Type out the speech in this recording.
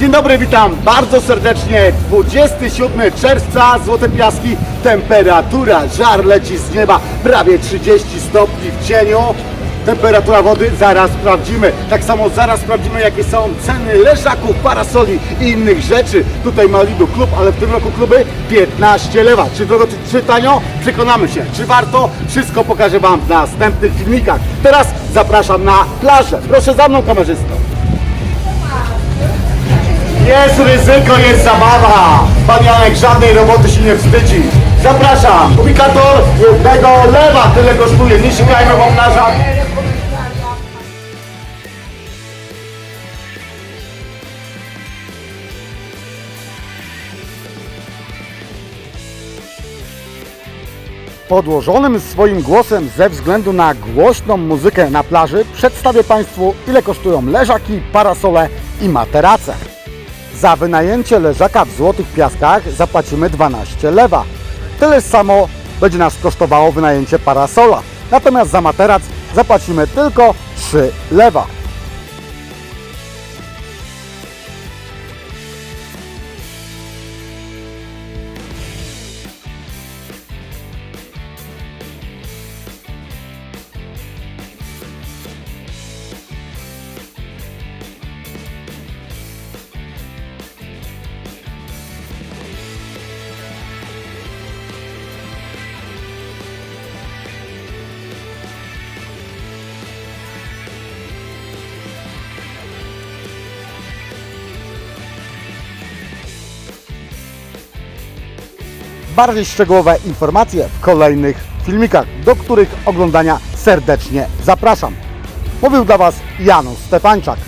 Dzień dobry, witam bardzo serdecznie. 27 czerwca, Złote Piaski, temperatura, żar leci z nieba, prawie 30 stopni w cieniu. Temperatura wody zaraz sprawdzimy. Tak samo zaraz sprawdzimy, jakie są ceny leżaków, parasoli i innych rzeczy. Tutaj Malibu klub, ale w tym roku kluby 15 lewa. Czy drogo, czy, czy tanio? Przekonamy się. Czy warto? Wszystko pokażę Wam w następnych filmikach. Teraz zapraszam na plażę. Proszę za mną, kamerzysto. Jest ryzyko, jest zabawa. Pan Janek żadnej roboty się nie wstydzi. Zapraszam. Ubikator jednego lewa tyle kosztuje. Nie sikajmy wątlarza. Podłożonym swoim głosem ze względu na głośną muzykę na plaży przedstawię Państwu ile kosztują leżaki, parasole i materace. Za wynajęcie leżaka w Złotych Piaskach zapłacimy 12 lewa. Tyle samo będzie nas kosztowało wynajęcie parasola. Natomiast za materac zapłacimy tylko 3 lewa. Bardziej szczegółowe informacje w kolejnych filmikach, do których oglądania serdecznie zapraszam. Mówił dla Was Janusz Stefańczak.